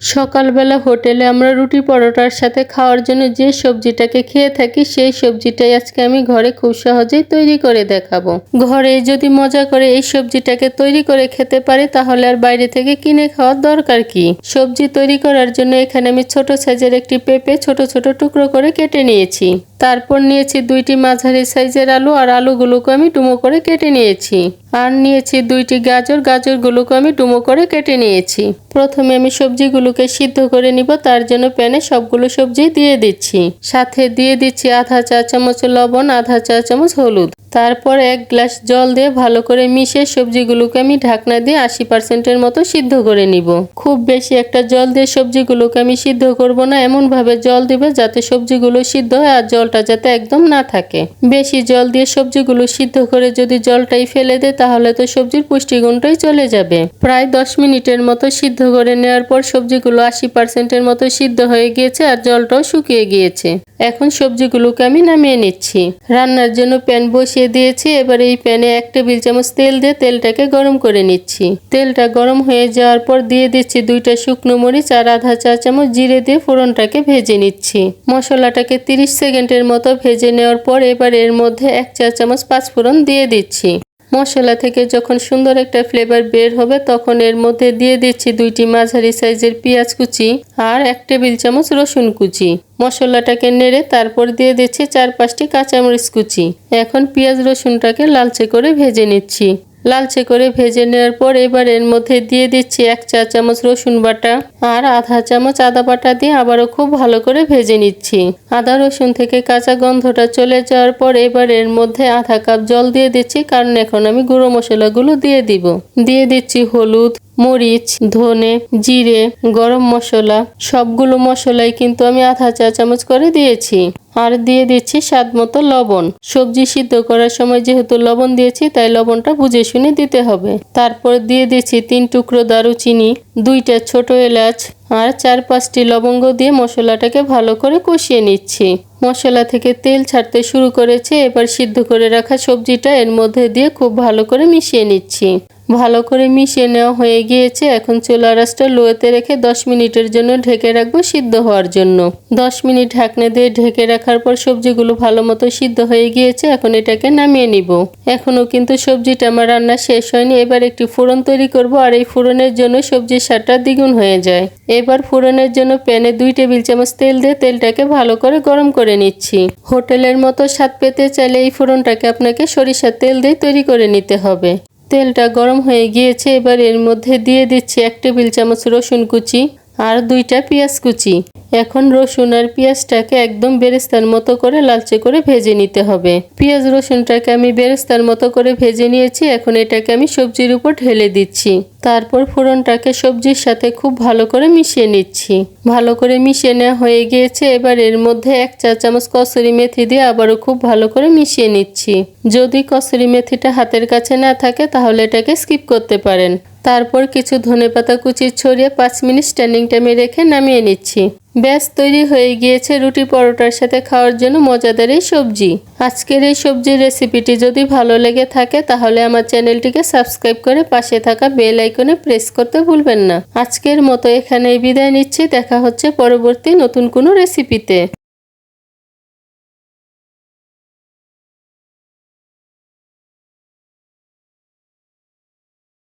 সকালবেলা হোটেলে আমরা রুটি পরোটার সাথে খাওয়ার জন্য যে সবজিটাকে খেয়ে থাকি, সেই সবজিটাই আজকে আমি ঘরে খুব সহজেই তৈরি করে দেখাবো। ঘরে যদি মজা করে এই সবজিটাকে তৈরি করে খেতে পারি, তাহলে আর বাইরে থেকে কিনে খাওয়ার দরকার কি? সবজি তৈরি করার জন্য এখানে আমি ছোট সাইজের একটি পেঁপে ছোট ছোট টুকরো করে কেটে নিয়েছি। তারপর নিয়েছি দুইটি মাঝারি সাইজের আলু আর আলুগুলোকে আমি ডুমো করে কেটে নিয়েছি। আর নিয়েছি দুইটি গাজর, গাজরগুলোকে আমি ডুমো করে কেটে নিয়েছি। প্রথমে আমি সবজিগুলোকে সিদ্ধ করে নিব, তার জন্য প্যানে সবগুলো সবজি দিয়ে দিচ্ছি। সাথে দিয়ে দিচ্ছি আধা চা চামচ লবণ, আধা চা চামচ হলুদ। তারপর এক গ্লাস জল দিয়ে ভালো করে মিশিয়ে সবজিগুলোকে আমি ঢাকনা দিয়ে আশি পার্সেন্টের মতো সিদ্ধ করে নিব। খুব বেশি একটা জল দিয়ে সবজিগুলোকে আমি সিদ্ধ করব না, এমনভাবে জল দিবে যাতে সবজিগুলো সিদ্ধ হয় আর জলটা যাতে একদম না থাকে। বেশি জল দিয়ে সবজিগুলো সিদ্ধ করে যদি জলটাই ফেলে দেয়, তাহলে তো সবজির পুষ্টিগুণটাই চলে যাবে। প্রায় দশ মিনিটের মতো সিদ্ধ করে নেওয়ার পর সবজিগুলো আশি পার্সেন্টের মতো সিদ্ধ হয়ে গিয়েছে আর জলটাও শুকিয়ে গিয়েছে। এখন সবজিগুলোকে আমি নামিয়ে নিচ্ছি। রান্নার জন্য প্যান বসিয়ে দিয়েছি। এবার এই প্যানে এক টেবিল চামচ তেল দিয়ে তেলটাকে গরম করে নিচ্ছি। তেলটা গরম হয়ে যাওয়ার পর দিয়ে দিচ্ছি দুইটা শুকনো মরিচ আর আধা চা চামচ জিরে দিয়ে ফোড়নটাকে ভেজে নিচ্ছি। মশলাটাকে তিরিশ সেকেন্ডের মতো ভেজে নেওয়ার পর এবার এর মধ্যে এক চা চামচ পাঁচফোড়ন দিয়ে দিচ্ছি। মশলা থেকে যখন সুন্দর একটা ফ্লেভার বের হবে, তখন এর মধ্যে দিয়ে দিচ্ছি দুইটি মাঝারি সাইজের পেঁয়াজ কুচি আর এক টেবিল চামচ রসুন কুচি। মশলাটাকে নেড়ে তারপর দিয়ে দিচ্ছি চার পাঁচটি কাঁচামরিচ কুচি। এখন পেঁয়াজ রসুনটাকে লালচে করে ভেজে নিচ্ছি। লালচে করে ভেজে নেওয়ার পর এবার এর মধ্যে দিয়ে দিচ্ছি এক চা চামচ রসুন বাটা আর আধা চামচ আদা বাটা দিয়ে আবারও খুব ভালো করে ভেজে নিচ্ছি। আদা রসুন থেকে কাঁচা গন্ধটা চলে যাওয়ার পর এবার এর মধ্যে আধা কাপ জল দিয়ে দিচ্ছি, কারণ এখন আমি গুঁড়ো মশলাগুলো দিয়ে দিব। দিয়ে দিচ্ছি হলুদ মরিচ, ধনে, জিরে, গরম মশলা, সবগুলো মশলাই কিন্তু আমি আধা চা চামচ করে দিয়েছি। আর দিয়ে দিচ্ছি স্বাদ মতো লবণ। সবজি সিদ্ধ করার সময় যেহেতু লবণ দিয়েছি, তাই লবণটা বুঝে শুনে দিতে হবে। তারপর দিয়ে দিচ্ছি তিন টুকরো দারুচিনি, দুইটা ছোট এলাচ, আর চার পাঁচটি লবঙ্গ দিয়ে মশলাটাকে ভালো করে কষিয়ে নিচ্ছি। মশলা থেকে তেল ছাড়তে শুরু করেছে, এবার সিদ্ধ করে রাখা সবজিটা এর মধ্যে দিয়ে খুব ভালো করে মিশিয়ে নিচ্ছি। ভালো করে মিশিয়ে নেওয়া হয়ে গিয়েছে। এখন চুলা রাসটা লোয়েতে রেখে দশ মিনিটের জন্য ঢেকে রাখব সিদ্ধ হওয়ার জন্য। দশ মিনিট ঢাকনা দিয়ে ঢেকে রাখার পর সবজিগুলো ভালো মতো সিদ্ধ হয়ে গিয়েছে, এখন এটাকে নামিয়ে নিব। এখনও কিন্তু সবজিটা আমার রান্না শেষ হয়নি, এবার একটি ফোড়ন তৈরি করব আর এই ফোড়নের জন্য সবজির স্বাদটা দ্বিগুণ হয়ে যায়। এবার ফোড়নের জন্য প্যানে দুই টেবিল চামচ তেল দিয়ে তেলটাকে ভালো করে গরম করে নিচ্ছি। হোটেলের মতো স্বাদ পেতে চাইলে এই ফোড়নটাকে আপনাকে সরিষার তেল দিয়ে তৈরি করে নিতে হবে। তেলটা গরম হয়ে গিয়েছে এবার এর মধ্যে দিয়ে দিচ্ছি এক টেবিল চামচ রসুন কুচি। আর দুইটা পেঁয়াজ কুচি। এখন রসুন আর পেঁয়াজটাকে একদম বেরেস্তার মতো করে লালচে করে ভেজে নিতে হবে। পেঁয়াজ রসুনটাকে আমি বেরেস্তার মতো করে ভেজে নিয়েছি, এখন এটাকে আমি সবজির উপর ঢেলে দিচ্ছি। তারপর ফোড়নটাকে সবজির সাথে খুব ভালো করে মিশিয়ে নিচ্ছি। ভালো করে মিশিয়ে নেওয়া হয়ে গিয়েছে, এবার এর মধ্যে এক চা চামচ কসুরি মেথি দিয়ে আবারও খুব ভালো করে মিশিয়ে নিচ্ছি। যদি কসুরি মেথিটা হাতের কাছে না থাকে, তাহলে এটাকে স্কিপ করতে পারেন। তারপর কিছু ধনেপাতা কুচি ছড়িয়ে পাঁচ মিনিট স্ট্যান্ডিং টাইমে রেখে নামিয়ে নিচ্ছি। ব্যাস, তৈরি হয়ে গিয়েছে রুটি পরোটার সাথে খাওয়ার জন্য মজাদার এই সবজি। আজকের এই সবজির রেসিপিটি যদি ভালো লেগে থাকে, তাহলে আমার চ্যানেলটিকে সাবস্ক্রাইব করে পাশে থাকা বেল আইকনে প্রেস করতে ভুলবেন না। আজকের মতো এখানেই বিদায় নিচ্ছি। দেখা হচ্ছে পরবর্তী নতুন কোনো রেসিপিতে